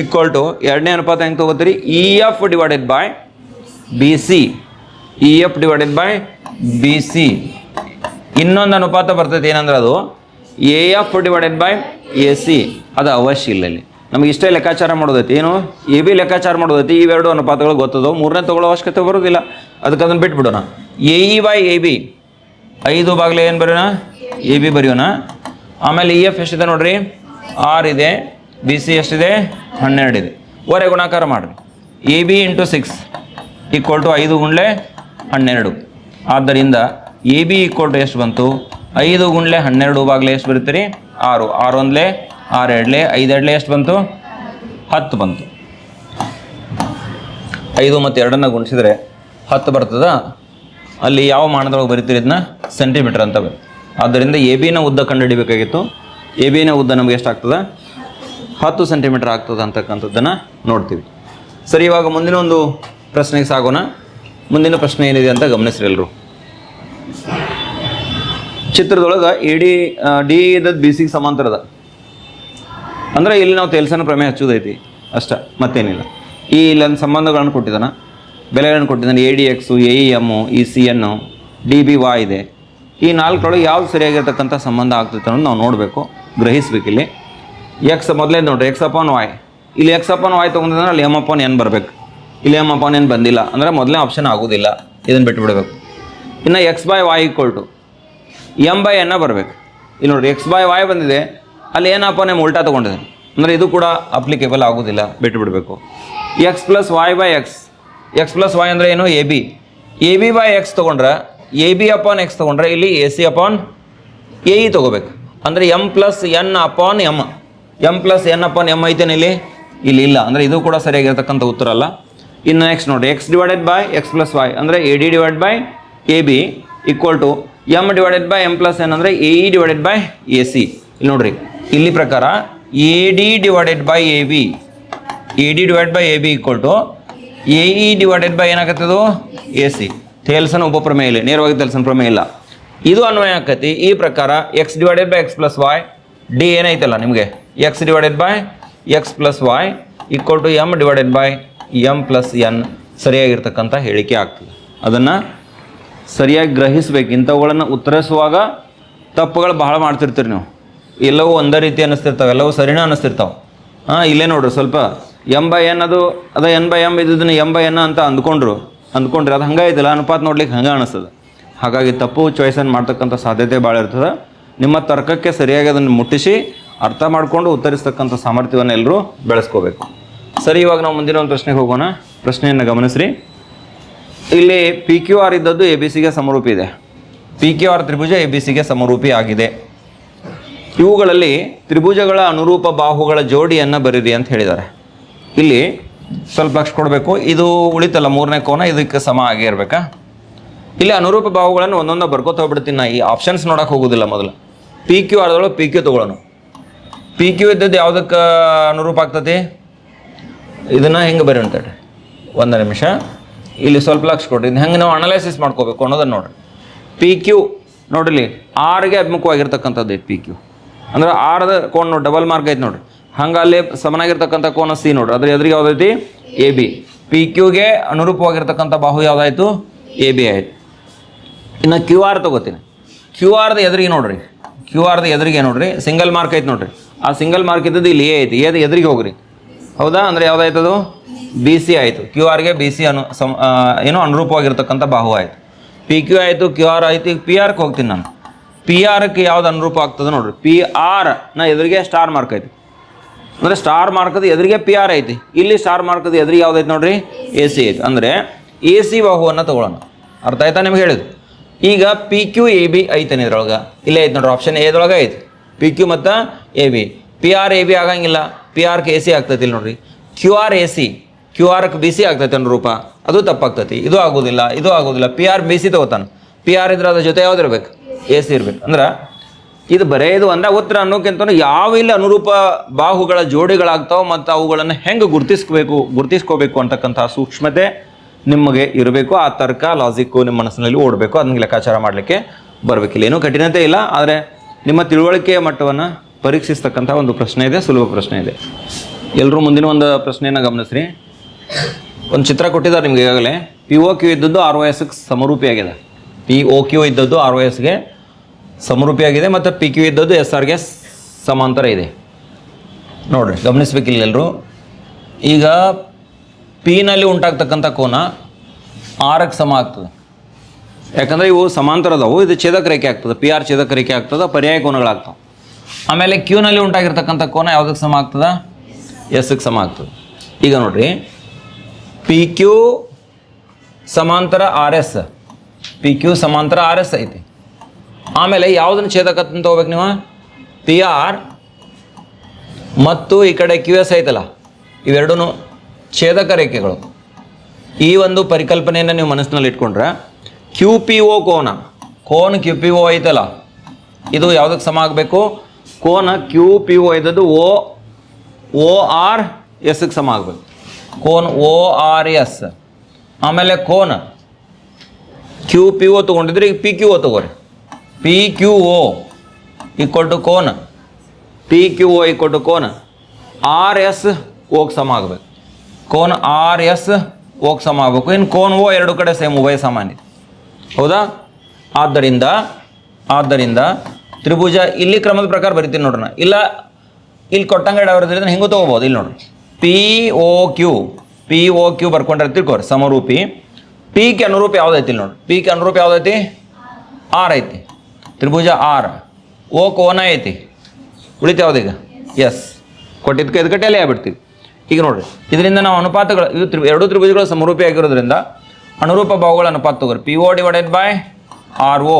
ಈಕ್ವಲ್ ಟು ಎರಡನೇ ಅನುಪಾತ ಹೆಂಗೆ ತಗೋತೀರಿ? E F divided by B C. E F divided by B C. ಇನ್ನೊಂದು ಅನುಪಾತ ಬರ್ತೈತಿ ಏನಂದ್ರೆ ಅದು? A F divided by A C. ಅದು ಅವಶ್ಯ ಇಲ್ಲ ಇಲ್ಲಿ. ನಮಗೆ ಇಷ್ಟೇ ಲೆಕ್ಕಾಚಾರ ಮಾಡೋದೈತಿ. ಏನು? ಎ ಬಿ ಲೆಕ್ಕಾಚಾರ ಮಾಡೋದೈತಿ. ಇವೆರಡು ಅನುಪಾತಗಳು ಗೊತ್ತದೋ ಮೂರನೇ ತಗೊಳ್ಳೋ ಅವಶ್ಯಕತೆ ಬರೋದಿಲ್ಲ. ಅದಕ್ಕೆ ಅದನ್ನು ಬಿಟ್ಬಿಡೋಣ. A E by A B ಐದು ಬಾಗಿಲು ಏನು ಬರೆಯೋಣ? ಎ ಬಿ ಬರೆಯೋಣ. ಆಮೇಲೆ ಇ ಎಫ್ ಎಷ್ಟಿದೆ ನೋಡ್ರಿ? ಆರ್ ಇದೆ. ಬಿ ಸಿ ಎಷ್ಟಿದೆ? ಹನ್ನೆರಡು ಇದೆ. ಓರೆ ಗುಣಾಕಾರ ಮಾಡಿರಿ. A B into six equal to ಐದು ಗುಂಡ್ಲೆ ಹನ್ನೆರಡು. ಆದ್ದರಿಂದ ಎ ಬಿ ಈಕ್ವಲ್ ಟು ಎಷ್ಟು ಬಂತು? ಐದು ಗುಂಡ್ಲೆ ಹನ್ನೆರಡು ಬಾಗ್ಲೆ ಎಷ್ಟು ಬರುತ್ತೆ ರೀ? ಆರು. ಆರು ಒಂದ್ಲೆ ಆರು ಎರಡ್ಲೆ ಐದು ಎರಡ್ಲೆ ಎಷ್ಟು ಬಂತು? ಹತ್ತು ಬಂತು. ಐದು ಮತ್ತು ಎರಡನ್ನು ಗುಣಿಸಿದರೆ ಹತ್ತು ಬರ್ತದ. ಅಲ್ಲಿ ಯಾವ ಮಾನದೊಳಗೆ ಬರೀತೀರಿ ಇದನ್ನ? ಸೆಂಟಿಮೀಟರ್ ಅಂತ ಬರುತ್ತೆ ಆದ್ದರಿಂದ ಎ ಬಿನ ಉದ್ದ ಕಂಡುಹಿಡಿಬೇಕಾಗಿತ್ತು. ಎ ಬಿನ ಉದ್ದ ನಮಗೆ ಎಷ್ಟಾಗ್ತದೆ? ಹತ್ತು ಸೆಂಟಿಮೀಟರ್ ಆಗ್ತದೆ ಅಂತಕ್ಕಂಥದ್ದನ್ನು ನೋಡ್ತೀವಿ. ಸರಿ, ಇವಾಗ ಮುಂದಿನ ಒಂದು ಪ್ರಶ್ನೆಗೆ ಸಾಗೋಣ. ಮುಂದಿನ ಪ್ರಶ್ನೆ ಏನಿದೆ ಅಂತ ಗಮನಿಸ್ರಿ ಎಲ್ಲರೂ ಚಿತ್ರದೊಳಗೆ ಎ ಡಿ ಡಿ ಇದ್ದದ್ದು ಬಿ ಸಿಗೆ ಸಮಾಂತರದ. ಅಂದ್ರೆ ಇಲ್ಲಿ ನಾವು ತೆಲ್ಸನ ಪ್ರಮೇಯ ಹಚ್ಚೋದೈತಿ. ಅಷ್ಟ, ಮತ್ತೇನಿಲ್ಲ. ಈ ಇಲ್ಲೊಂದು ಸಂಬಂಧಗಳನ್ನು ಕೊಟ್ಟಿದ್ದಾನೆ. ಬೆಲೆಗಳನ್ನು ಕೊಟ್ಟಿದ್ದಾನೆ. A D X, A E M E C N D B Y ಇದೆ. ಈ ನಾಲ್ಕರೊಳಗೆ ಯಾವ್ದು ಸರಿಯಾಗಿರ್ತಕ್ಕಂಥ ಸಂಬಂಧ ಆಗ್ತೈತೆ ಅನ್ನೋದು ನಾವು ನೋಡಬೇಕು, ಗ್ರಹಿಸ್ಬೇಕು ಇಲ್ಲಿ. ಎಕ್ಸ್ ಮೊದಲೇ ನೋಡ್ರಿ, ಎಕ್ಸ್ ಅಪಾನ್ ವಾಯ್ ಇಲ್ಲಿ ಎಕ್ಸ್ ಅಪಾನ್ ವಾಯ್ ತೊಗೊಂಡಿದ್ರೆ ಅಲ್ಲಿ ಎಂ ಅಪಾನ್ ಏನು ಬರಬೇಕು. ಇಲ್ಲಿ ಎಂ ಅಪಾನ್ ಏನು ಬಂದಿಲ್ಲ, ಅಂದರೆ ಮೊದಲನೇ ಆಪ್ಷನ್ ಆಗೋದಿಲ್ಲ, ಇದನ್ನು ಬಿಟ್ಬಿಡ್ಬೇಕು. ಇನ್ನು X by Y equal to M by N ಬರಬೇಕು. ಇಲ್ಲಿ ನೋಡ್ರಿ, ಎಕ್ಸ್ ಬೈ ವಾಯ್ ಬಂದಿದೆ. ಅಲ್ಲಿ ಏನಪ್ಪ ನಿಮ್ಮ ಉಲ್ಟಾ ತೊಗೊಂಡಿದೆ ಅಂದರೆ ಇದು ಕೂಡ ಅಪ್ಲಿಕೇಬಲ್ ಆಗೋದಿಲ್ಲ ಬಿಟ್ಟು ಬಿಡಬೇಕು X plus Y by X X plus Y ಅಂದರೆ ಏನು? A B A B by X ತೊಗೊಂಡ್ರೆ ಎ ಬಿ ಅಪಾನ್ ಎಕ್ಸ್ ತೊಗೊಂಡ್ರೆ ಇಲ್ಲಿ A C upon A E ತೊಗೋಬೇಕು. ಅಂದರೆ M plus N upon M M plus N upon M ಐತೇನೆ ಇಲ್ಲಿ? ಇಲ್ಲಿ ಇಲ್ಲ. ಅಂದರೆ ಇದು ಕೂಡ ಸರಿಯಾಗಿರ್ತಕ್ಕಂಥ ಉತ್ತರ ಅಲ್ಲ. ಇನ್ನು ನೆಕ್ಸ್ಟ್ ನೋಡಿ X divided by X plus Y ಅಂದರೆ A D divide by A B equal to M divided by M plus N ಅಂದರೆ A E divided by A C ಇಲ್ಲಿ ನೋಡ್ರಿ. ಇಲ್ಲಿ ಪ್ರಕಾರ A D divided by A B A D divide by A B equal to A E divided by ಏನಾಗತ್ತದು? A C ತೇಲ್ಸನ ಉಪಪ್ರಮೇಯ ಇಲ್ಲ, ನೇರವಾಗಿ ತೇಲ್ಸನ ಪ್ರಮೇಯ ಇಲ್ಲ. ಇದು ಅನ್ವಯ ಆಕತಿ. ಈ ಪ್ರಕಾರ X divided by X plus Y D ಏನೈತಲ್ಲ ನಿಮಗೆ? X divided by X plus Y equal to M divided by M plus N ಸರಿಯಾಗಿರ್ತಕ್ಕಂಥ ಹೇಳಿಕೆ ಆಗ್ತದೆ. ಅದನ್ನು ಸರಿಯಾಗಿ ಗ್ರಹಿಸ್ಬೇಕು. ಇಂಥವುಗಳನ್ನು ಉತ್ತರಿಸುವಾಗ ತಪ್ಪುಗಳು ಬಹಳ ಮಾಡ್ತಿರ್ತೀರಿ ನೀವು. ಎಲ್ಲವೂ ಒಂದೇ ರೀತಿ ಅನ್ನಿಸ್ತಿರ್ತಾವೆ, ಎಲ್ಲವೂ ಸರಿನ ಅನ್ನಿಸ್ತಿರ್ತಾವೆ. ಹಾಂ, ಇಲ್ಲೇ ನೋಡ್ರಿ, ಸ್ವಲ್ಪ ಎಂ ಬೈ ಎನ್ ಅದು, ಅದ ಎನ್ ಬೈ ಎಂ ಇದ್ದದನ್ನ ಎಂ ಬೈ ಎನ್ ಅಂತ ಅಂದ್ಕೊಂಡ್ರು, ಅಂದ್ಕೊಂಡ್ರಿ, ಅದು ಹಂಗೆ ಐತಲ್ಲ ಅನುಪಾತ ನೋಡ್ಲಿಕ್ಕೆ ಹಂಗೆ ಅನಿಸ್ತದೆ ಹಾಗಾಗಿ ತಪ್ಪು ಚಾಯ್ಸನ್ನು ಮಾಡ್ತಕ್ಕಂಥ ಸಾಧ್ಯತೆ ಭಾಳ ಇರ್ತದೆ. ನಿಮ್ಮ ತರ್ಕಕ್ಕೆ ಸರಿಯಾಗಿ ಅದನ್ನು ಮುಟ್ಟಿಸಿ, ಅರ್ಥ ಮಾಡಿಕೊಂಡು ಉತ್ತರಿಸ್ತಕ್ಕಂಥ ಸಾಮರ್ಥ್ಯವನ್ನು ಎಲ್ಲರೂ ಬೆಳೆಸ್ಕೋಬೇಕು. ಸರಿ, ಇವಾಗ ನಾವು ಮುಂದಿನ ಒಂದು ಪ್ರಶ್ನೆಗೆ ಹೋಗೋಣ. ಪ್ರಶ್ನೆಯನ್ನು ಗಮನಿಸ್ರಿ. ಇಲ್ಲಿ ಪಿ ಕ್ಯೂ ಆರ್ ಇದ್ದದ್ದು ಎ ಬಿ ಸಿಗೆ ಸಮರೂಪಿ ಇದೆ. ಪಿ ಕ್ಯೂ ಆರ್ ತ್ರಿಭುಜ ಎ ಬಿ ಸಿಗೆ ಸಮರೂಪಿ ಆಗಿದೆ. ಇವುಗಳಲ್ಲಿ ತ್ರಿಭುಜಗಳ ಅನುರೂಪ ಬಾಹುಗಳ ಜೋಡಿಯನ್ನು ಬರೀರಿ ಅಂತ ಹೇಳಿದ್ದಾರೆ. ಇಲ್ಲಿ ಸ್ವಲ್ಪ ಲಕ್ಷ ಕೊಡಬೇಕು. ಇದು ಉಳಿತಲ್ಲ, ಮೂರನೇ ಕೋನ, ಇದಕ್ಕೆ ಸಮ ಆಗೇ ಇರಬೇಕಾ? ಇಲ್ಲಿ ಅನುರೂಪ ಬಾಹುಗಳನ್ನು ಒಂದೊಂದು ಬರ್ಕೋತ ಹೋಗ್ಬಿಡ್ತೀನಿ ನಾ. ಈ ಆಪ್ಷನ್ಸ್ ನೋಡೋಕೆ ಹೋಗೋದಿಲ್ಲ ಮೊದಲು. ಪಿ ಕ್ಯೂ ಆದಳು ಪಿ ಕ್ಯೂ ತೊಗೊಳ್ಳೋಣ. ಪಿ ಕ್ಯೂ ಇದ್ದದ್ದು ಯಾವುದಕ್ಕೆ ಅನುರೂಪ ಆಗ್ತತಿ? ಇದನ್ನು ಹೆಂಗೆ ಬರೀ ಅಂತೇಳಿ ಒಂದು ನಿಮಿಷ. ಇಲ್ಲಿ ಸ್ವಲ್ಪ ಲಕ್ಷ ಕೊಡ್ರಿ. ಇದು ಹೆಂಗೆ ನಾವು ಅನಲೈಸಿಸ್ ಮಾಡ್ಕೋಬೇಕು ಅನ್ನೋದನ್ನು ನೋಡ್ರಿ. ಪಿ ಕ್ಯೂ ನೋಡಿಲಿ ಆರ್ಗೆ ಅಭಿಮುಖವಾಗಿರ್ತಕ್ಕಂಥದ್ದು ಪಿ ಕ್ಯೂ ಅಂದ್ರೆ ಆರ್ದ ಕೋನ್ ನೋಡಿ ಡಬಲ್ ಮಾರ್ಕ್ ಐತೆ ನೋಡ್ರಿ. ಹಂಗೆ ಅಲ್ಲಿ ಸಮನಾಗಿರ್ತಕ್ಕಂಥ ಕೋನ ಸಿ ನೋಡ್ರಿ. ಅದ್ರ ಎದುರಿಗೆ ಯಾವ್ದೈತಿ? A B. ಪಿ ಕ್ಯೂಗೆ ಅನುರೂಪವಾಗಿರ್ತಕ್ಕಂಥ ಬಾಹು ಯಾವ್ದಾಯ್ತು? ಎ ಬಿ ಆಯ್ತು. ಇನ್ನು ಕ್ಯೂ ಆರ್ ತಗೋತೀನಿ. ಕ್ಯೂ ಆರ್ದ ಎದುರಿಗೆ ನೋಡ್ರಿ. ಕ್ಯೂ ಆರ್ದ ಎದುರಿಗೆ ನೋಡ್ರಿ. ಸಿಂಗಲ್ ಮಾರ್ಕ್ ಐತೆ ನೋಡ್ರಿ. ಆ ಸಿಂಗಲ್ ಮಾರ್ಕ್ ಇದ್ದದ್ದು ಇಲ್ಲಿ ಎ ಐತಿ. ಎದು ಎದುರಿಗೆ ಹೋಗ್ರಿ. ಹೌದಾ? ಅಂದ್ರೆ ಯಾವುದಾಯ್ತದು? ಬಿ ಸಿ ಆಯಿತು. ಕ್ಯೂ ಆರ್ಗೆ ಬಿ ಸಿ ಅನು ಸಮ ಏನೋ ಅನುರೂಪವಾಗಿರ್ತಕ್ಕಂಥ ಬಾಹು ಆಯಿತು. ಪಿ ಕ್ಯೂ ಆಯಿತು ಕ್ಯೂ ಆರ್ ಆಯಿತು. ಪಿ ಆರ್ಗೆ ಹೋಗ್ತೀನಿ ನಾನು. ಪಿ ಆರ್ಕ್ಕೆ ಯಾವ್ದು ಅನುರೂಪ ಆಗ್ತದೆ ನೋಡ್ರಿ. ಪಿ ಆರ್ನ ಎದುರಿಗೆ ಸ್ಟಾರ್ ಮಾರ್ಕ್ ಐತಿ. ಅಂದರೆ ಸ್ಟಾರ್ ಮಾರ್ಕದ ಎದುರಿಗೆ ಪಿ ಆರ್ ಐತಿ. ಇಲ್ಲಿ ಸ್ಟಾರ್ ಮಾರ್ಕದ ಎದುರಿಗೆ ಯಾವ್ದೈತಿ ನೋಡ್ರಿ? ಎ ಸಿ ಐತಿ. ಅಂದರೆ ಎ ಸಿ ಬಾಹುವನ್ನು ತಗೊಳ್ಳೋಣ. ಅರ್ಥ ಆಯ್ತಾ ನಿಮ್ಗೆ ಹೇಳಿದ್ದು? ಈಗ ಪಿ ಕ್ಯೂ ಎ ಬಿ ಐತೇನೆ ಇದ್ರೊಳಗೆ. ಇಲ್ಲೇ ಐತೆ ನೋಡ್ರಿ. ಆಪ್ಷನ್ ಎದೊಳಗೆ ಐತಿ. ಪಿ ಕ್ಯೂ ಮತ್ತು A B P R A B ಆಗಂಗಿಲ್ಲ. ಪಿ ಆರ್ಗೆ ಎ ಸಿ ಆಗ್ತೈತಿ ಇಲ್ಲಿ ನೋಡ್ರಿ. Q R A C Q ಆರ್ಗೆ B C ಆಗ್ತೈತೆ ಅನುರೂಪ. ಅದು ತಪ್ಪಾಗ್ತೈತಿ. ಇದು ಆಗೋದಿಲ್ಲ. ಇದು ಆಗೋದಿಲ್ಲ. ಪಿ ಆರ್ ಬಿ ಸಿ ತಗೋತಾನೆ. ಪಿ ಆರ್ ಇದ್ರೆ ಅದ್ರ ಜೊತೆ ಯಾವ್ದು ಇರ್ಬೇಕು? ಎ ಸಿ ಇರ್ಬೇಕು. ಅಂದ್ರೆ ಇದು ಬರೇ ಇದು ಉತ್ತರ ಅನ್ನೋಕ್ಕಿಂತ ಯಾವ ಇಲ್ಲಿ ಅನುರೂಪ ಬಾಹುಗಳ ಜೋಡಿಗಳಾಗ್ತಾವೆ ಮತ್ತು ಅವುಗಳನ್ನು ಹೆಂಗೆ ಗುರ್ತಿಸ್ಕೋಬೇಕು ಗುರುತಿಸ್ಕೋಬೇಕು ಅಂತಕ್ಕಂಥ ಸೂಕ್ಷ್ಮತೆ ನಿಮಗೆ ಇರಬೇಕು. ಆ ತರ್ಕ ಲಾಜಿಕ್ಕು ನಿಮ್ಮ ಮನಸ್ಸಿನಲ್ಲಿ ಓಡಬೇಕು. ಅದನ್ನ ಲೆಕ್ಕಾಚಾರ ಮಾಡಲಿಕ್ಕೆ ಬರಬೇಕಿಲ್ಲ. ಏನೂ ಕಠಿಣತೆ ಇಲ್ಲ, ಆದರೆ ನಿಮ್ಮ ತಿಳುವಳಿಕೆಯ ಮಟ್ಟವನ್ನು ಪರೀಕ್ಷಿಸ್ತಕ್ಕಂಥ ಒಂದು ಪ್ರಶ್ನೆ ಇದೆ, ಸುಲಭ ಪ್ರಶ್ನೆ ಇದೆ. ಎಲ್ಲರೂ ಮುಂದಿನ ಒಂದು ಪ್ರಶ್ನೆಯನ್ನು ಗಮನಿಸ್ರಿ. ಒಂದು ಚಿತ್ರ ಕೊಟ್ಟಿದ್ದಾರೆ ನಿಮ್ಗೆ ಈಗಾಗಲೇ. ಪಿ ಓ ಕ್ಯೂ ಇದ್ದದ್ದು ಆರ್ ಒ ಎಸ್ಗೆ ಸಮರೂಪಿಯಾಗಿದೆ. ಪಿ ಓ ಕ್ಯೂ ಇದ್ದದ್ದು ಆರ್ ಒ ಎಸ್ಗೆ ಸಮರೂಪಿಯಾಗಿದೆ ಮತ್ತು ಪಿ ಕ್ಯೂ ಇದ್ದದ್ದು ಎಸ್ ಆರ್ಗೆ ಸಮಾಂತರ ಇದೆ. ನೋಡ್ರಿ. ಗಮನಿಸ್ಬೇಕಿಲ್ಲ ಎಲ್ಲರೂ ಈಗ ಪಿನಲ್ಲಿ ಉಂಟಾಗ್ತಕ್ಕಂಥ ಕೋನ ಆರಕ್ಕೆ ಸಮ ಆಗ್ತದೆ. ಯಾಕಂದರೆ ಇವು ಸಮಾಂತರದವು ಇದು ಛೇದಕ ರೇಖೆ ಆಗ್ತದೆ. ಪಿ ಆರ್ ಛೇದಕ ರೇಖೆ ಆಗ್ತದೆ. ಪರ್ಯಾಯ ಕೋನಗಳಾಗ್ತವೆ ಆಮೇಲೆ ಕ್ಯೂನಲ್ಲಿ ಉಂಟಾಗಿರ್ತಕ್ಕಂಥ ಕೋನ ಯಾವುದಕ್ಕೆ ಸಮ ಆಗ್ತದೆ? ಎಸ್ಗೆ ಸಮ ಆಗ್ತದೆ. ಈಗ ನೋಡ್ರಿ. ಪಿ ಕ್ಯೂ ಸಮಾಂತರ ಆರ್ ಎಸ್ ಪಿ ಕ್ಯೂ ಸಮಾಂತರ ಆರ್ ಎಸ್ ಐತಿ. ಆಮೇಲೆ ಯಾವುದನ್ನು ಛೇದಕ ಅಂತ ಹೋಗ್ಬೇಕು ನೀವು? ಪಿ ಆರ್ ಮತ್ತು ಈ ಕಡೆ ಕ್ಯೂ ಎಸ್ ಐತಲ್ಲ ಇವೆರಡೂ ಛೇದಕ ರೇಖೆಗಳು. ಈ ಒಂದು ಪರಿಕಲ್ಪನೆಯನ್ನು ನೀವು ಮನಸ್ಸಿನಲ್ಲಿ ಇಟ್ಕೊಂಡ್ರೆ ಕ್ಯೂ ಪಿ ಓ ಕೋನ, ಕೋನ್ ಕ್ಯೂ ಪಿ ಓ ಐತಲ್ಲ, ಇದು ಯಾವುದಕ್ಕೆ ಸಮ ಆಗಬೇಕು? ಕೋನ ಕ್ಯೂ ಪಿ ಓ ಇದ್ದದ್ದು ಓ ಓ ಆರ್ ಎಸ್ಗೆ ಸಮ ಆಗಬೇಕು. ಕೋನ್ ಓ ಆರ್ ಎಸ್ ಆಮೇಲೆ ಕೋನ ಕ್ಯೂ ಪಿ ಓ ತೊಗೊಂಡಿದ್ರೆ ಈಗ ಪಿ ಕ್ಯೂ ಒ ತೊಗೋರಿ. P Q O equal to ಕೋನ P Q O equal to ಕೋನ ಆರ್ ಎಸ್ ಓಗೆ ಸಮ ಆಗಬೇಕು. ಕೋನ್ ಆರ್ ಎಸ್ ಓಗೆ ಸಮ ಆಗಬೇಕು. ಇನ್ನು ಕೋನ್ ಓ ಎರಡು ಕಡೆ ಸೇಮ್ ಉಭಯ ಸಾಮಾನ್ಯ. ಹೌದಾ? ಆದ್ದರಿಂದ ಆದ್ದರಿಂದ ತ್ರಿಭುಜ ಇಲ್ಲಿ ಕ್ರಮದ ಪ್ರಕಾರ ಬರಿತೀನಿ ನೋಡೋಣ. ಇಲ್ಲ, ಇಲ್ಲಿ ಕೊಟ್ಟಂಗಡ ಇಡೋದ್ರಿಂದ ಹೆಂಗೂ ತೊಗೋಬೋದು ಇಲ್ಲಿ ನೋಡ್ರಿ P O Q P O Q ಬರ್ಕೊಂಡ್ರೆ ತಿಳ್ಕೊರಿ. ಸಮರೂಪಿ. ಪಿ ಕೆ ಅನುರೂಪ ಯಾವ್ದೈತಿ ಇಲ್ಲಿ ನೋಡ್ರಿ ಪಿ ಕೆ ಅನುರೂಪ ಯಾವ್ದೈತಿ ಆರ್ ಐತಿ. ತ್ರಿಭುಜ ಆರ್. ಓ ಕೋನ ಐತಿ. ಉಳಿತು ಯಾವ್ದೀಗ ಎಸ್ ಕೊಟ್ಟಿದ್ದಕ್ಕೆ ಇದಕ್ಕೆ ಟೆಲೆ ಆಗ್ಬಿಡ್ತೀವಿ. ಈಗ ನೋಡ್ರಿ, ಇದರಿಂದ ನಾವು ಅನುಪಾತಗಳು, ಇದು ತ್ರಿ ಎರಡು ತ್ರಿಭುಜಗಳು ಸಮರೂಪಿ ಆಗಿರೋದ್ರಿಂದ ಅನುರೂಪ ಭಾವಗಳ ಅನುಪಾತ ತಗೋರಿ. P O divided by R O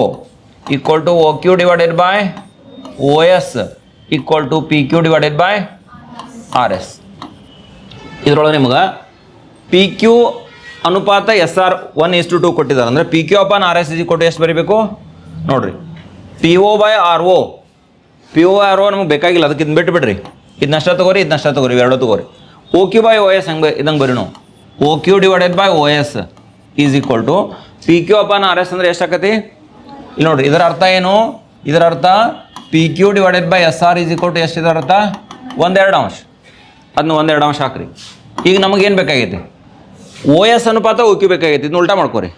equal to O Q divided by O S equal to P Q divided by R S ಇದರೊಳಗೆ ನಿಮ್ಗೆ ಪಿ ಕ್ಯೂ ಅನುಪಾತ S R one is to two ಕೊಟ್ಟಿದ್ದಾರೆ. ಅಂದರೆ P Q upon R S is ಕೊಟ್ಟು ಎಷ್ಟು ಬರೀಬೇಕು? ನೋಡ್ರಿ. P O by R O P O R O ನಮಗೆ ಬೇಕಾಗಿಲ್ಲ, ಅದಕ್ಕೆ ಇದನ್ನ ಬಿಟ್ಟು ಬಿಡ್ರಿ ಇದನ್ನಷ್ಟ ತಗೋರಿ ಇದನ್ನಷ್ಟ ತಗೋರಿ ಎರಡು ತಗೋರಿ. O Q by O S ಹಂಗೆ ಇದಂಗೆ ಬರೀ ನಾವು. O Q divided by O S is equal to P Q upon R S ಅಂದರೆ ಎಷ್ಟಾಕತಿ ಇಲ್ಲಿ ನೋಡ್ರಿ, ಇದರ ಅರ್ಥ ಏನು? ಇದರ ಅರ್ಥ P Q divided by S R is equal to ಎಷ್ಟು ಇದರ ಅರ್ಥ? ಒಂದೆರಡು ಅಂಶ. ಅದನ್ನ ಒಂದೆರಡು ಅಂಶ ಹಾಕ್ರಿ. ಈಗ ನಮಗೇನು ಬೇಕಾಗೈತಿ? ಓ ಎಸ್ ಅನುಪಾತ ಓ ಕ್ಯೂ ಬೇಕಾಗೈತಿ ಇದನ್ನ ಉಲ್ಟಾ ಮಾಡ್ಕೊರಿ.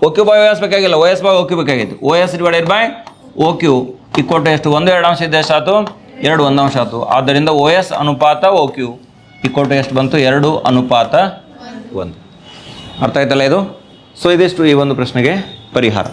O Q by O S ಬೇಕಾಗಿಲ್ಲ O S by O Q ಬೇಕಾಗೈತಿ. O S divided by O Q equal to ಎಷ್ಟು? ಒಂದು ಎರಡು ಅಂಶ ಇದೆ ಎಷ್ಟಾಯ್ತು ಎರಡು ಒಂದು ಅಂಶ ಆಯ್ತು. ಆದ್ದರಿಂದ ಓ ಎಸ್ ಅನುಪಾತ ಓ ಕ್ಯೂ ಇಕ್ವಲ್ ಟು ಎಷ್ಟು ಬಂತು? ಎರಡು ಅನುಪಾತ ಒಂದು. ಅರ್ಥ ಆಯ್ತಲ್ಲ ಇದು? ಸೊ ಇದಿಷ್ಟು ಈ ಒಂದು ಪ್ರಶ್ನೆಗೆ ಪರಿಹಾರ.